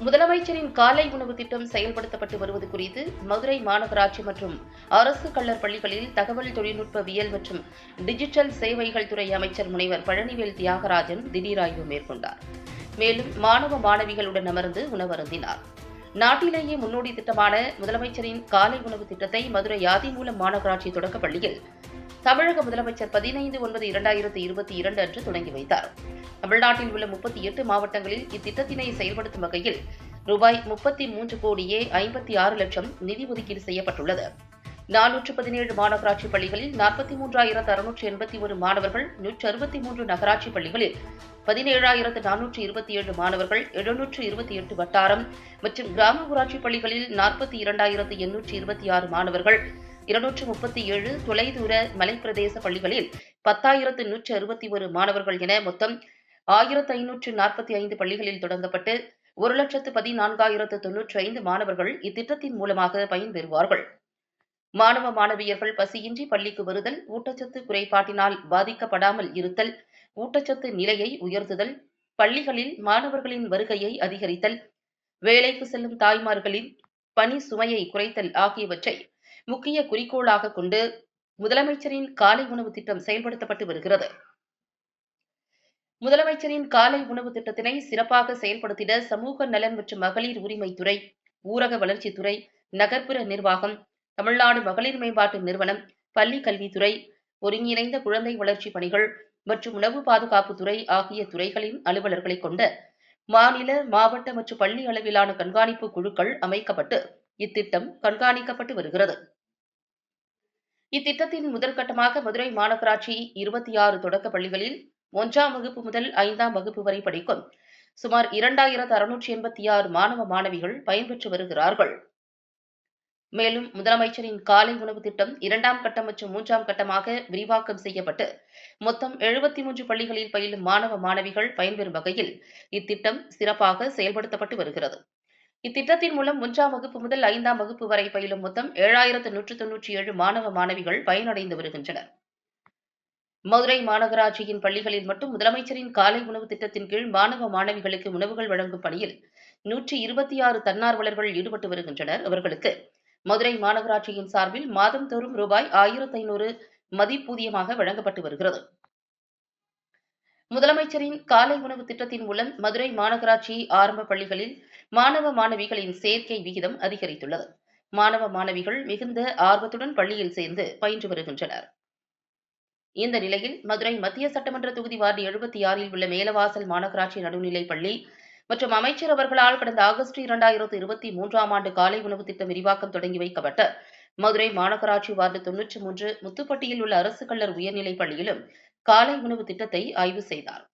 முதலமைச்சரின் காலை உணவு திட்டம் செயல்படுத்தப்பட்டு வருவது குறித்து மதுரை மாநகராட்சி மற்றும் அரசு கள்ளர் பள்ளிகளில் தகவல் தொழில்நுட்பவியல் மற்றும் டிஜிட்டல் சேவைகள் துறை அமைச்சர் முனைவர் பழனிவேல் தியாகராஜன் திடீர் ஆய்வு மேற்கொண்டார். மேலும் மாணவ மாணவிகளுடன் அமர்ந்து உணவருந்தினார். நாட்டிலேயே முன்னோடி திட்டமான முதலமைச்சரின் காலை உணவு திட்டத்தை மதுரை ஆதிமூலம் மாநகராட்சி தொடக்க பள்ளியில் தமிழக முதலமைச்சர் பதினைந்து ஒன்பது இரண்டாயிரத்தி இருபத்தி இரண்டு அன்று தொடங்கி வைத்தார். தமிழ்நாட்டில் உள்ள முப்பத்தி எட்டு மாவட்டங்களில் இத்திட்டத்தினை செயல்படுத்தும் வகையில் ரூபாய் முப்பத்தி மூன்று கோடியே ஐம்பத்தி ஆறு லட்சம் நிதி ஒதுக்கீடு செய்யப்பட்டுள்ளது. நானூற்று பதினேழு மாநகராட்சி பள்ளிகளில் நாற்பத்தி மூன்றாயிரத்து அறுநூற்று எண்பத்தி ஒரு மாணவர்கள் நூற்று அறுபத்தி மூன்று நகராட்சி பள்ளிகளில் பதினேழாயிரத்து நானூற்று இருபத்தி ஏழு மாணவர்கள் எழுநூற்று இருபத்தி எட்டு வட்டாரம் மற்றும் கிராம ஊராட்சி பள்ளிகளில் நாற்பத்தி இரண்டாயிரத்து எண்ணூற்று இருபத்தி ஆறு மாணவர்கள் இருநூற்று முப்பத்தி ஏழு தொலைதூர மலைப்பிரதேச பள்ளிகளில் பத்தாயிரத்து நூற்று அறுபத்தி ஒரு மாணவர்கள் என மொத்தம் ஆயிரத்து ஐநூற்று நாற்பத்தி ஐந்து பள்ளிகளில் தொடங்கப்பட்டு ஒரு லட்சத்து பதினான்காயிரத்து தொன்னூற்றி ஐந்து மாணவர்கள் இத்திட்டத்தின் மூலமாக பயன்பெறுவார்கள். மாணவ மாணவியர்கள் பசியின்றி பள்ளிக்கு வருதல் ஊட்டச்சத்து குறைபாட்டினால் பாதிக்கப்படாமல் இருத்தல் ஊட்டச்சத்து நிலையை உயர்த்துதல் பள்ளிகளில் மாணவர்களின் வருகையை அதிகரித்தல் வேலைக்கு செல்லும் தாய்மார்களின் பணி சுமையை குறைத்தல் ஆகியவற்றை முக்கிய குறிக்கோளாக கொண்டு முதலமைச்சரின் காலை உணவு திட்டம் செயல்படுத்தப்பட்டு வருகிறது. முதலமைச்சரின் காலை உணவு திட்டத்தினை சிறப்பாக செயல்படுத்திட சமூக நலன் மற்றும் மகளிர் உரிமைத்துறை ஊரக வளர்ச்சித்துறை நகர்ப்புற நிர்வாகம் தமிழ்நாடு மகளிர் மேம்பாட்டு நிறுவனம் பள்ளி கல்வித்துறை ஒருங்கிணைந்த குழந்தை வளர்ச்சி பணிகள் மற்றும் உணவு பாதுகாப்புத்துறை ஆகிய துறைகளின் அலுவலர்களை கொண்ட மாநில மாவட்ட மற்றும் பள்ளி அளவிலான கண்காணிப்பு குழுக்கள் அமைக்கப்பட்டு இத்திட்டம் கண்காணிக்கப்பட்டு வருகிறது. இத்திட்டத்தின் முதற்கட்டமாக மதுரை மாநகராட்சி இருபத்தி ஆறு தொடக்க பள்ளிகளில் ஒன்றாம் வகுப்பு முதல் ஐந்தாம் வகுப்பு வரை படிக்கும் சுமார் இரண்டாயிரத்து அறுநூற்றி எண்பத்தி ஆறு மாணவ மாணவிகள் பயன்பெற்று வருகிறார்கள். மேலும் முதலமைச்சரின் காலை உணவு திட்டம் இரண்டாம் கட்டம் மற்றும் மூன்றாம் கட்டமாக விரிவாக்கம் செய்யப்பட்டு மொத்தம் எழுபத்தி மூன்று பள்ளிகளில் பயிலும் மாணவ மாணவிகள் பயன்பெறும் வகையில் இத்திட்டம் சிறப்பாக செயல்படுத்தப்பட்டு வருகிறது. இத்திட்டத்தின் மூலம் ஒன்றாம் வகுப்பு முதல் ஐந்தாம் வகுப்பு வரை பயிலும் மொத்தம் ஏழாயிரத்து நூற்று தொன்னூற்றி ஏழு மாணவ மாணவிகள் பயனடைந்து வருகின்றனர். மதுரை மாநகராட்சியின் பள்ளிகளில் மட்டும் முதலமைச்சரின் காலை உணவு திட்டத்தின் கீழ் மாணவ மாணவிகளுக்கு உணவுகள் வழங்கும் பணியில் நூற்றி இருபத்தி ஆறு தன்னார்வலர்கள் ஈடுபட்டு வருகின்றனர். அவர்களுக்கு மதுரை மாநகராட்சியின் சார்பில் மாதந்தோறும் ரூபாய் ஆயிரத்து ஐநூறு மதிப்பூதியமாக வழங்கப்பட்டு வருகிறது. முதலமைச்சரின் காலை உணவு திட்டத்தின் மூலம் மதுரை மாநகராட்சி ஆரம்ப பள்ளிகளில் மாணவ மாணவிகளின் சேர்க்கை விகிதம் அதிகரித்துள்ளது. மாணவ மாணவிகள் மிகுந்த ஆர்வத்துடன் பள்ளியில் சேர்ந்து பயின்று வருகின்றனர். இந்த நிலையில் மதுரை மத்திய சட்டமன்ற தொகுதி வார்டு எழுபத்தி ஆறில் உள்ள மேலவாசல் மாநகராட்சி நடுநிலைப் பள்ளி மற்றும் அமைச்சர் அவர்களால் கடந்த ஆகஸ்ட் இரண்டாயிரத்து இருபத்தி மூன்றாம் ஆண்டு காலை உணவு திட்டம் விரிவாக்கம் தொடங்கி வைக்கப்பட்ட மதுரை மாநகராட்சி வார்டு தொன்னூற்றி மூன்று முத்துப்பட்டியில் உள்ள அரசு கள்ளர் உயர்நிலைப் பள்ளியிலும் காலை உணவு திட்டத்தை ஆய்வு செய்தார்.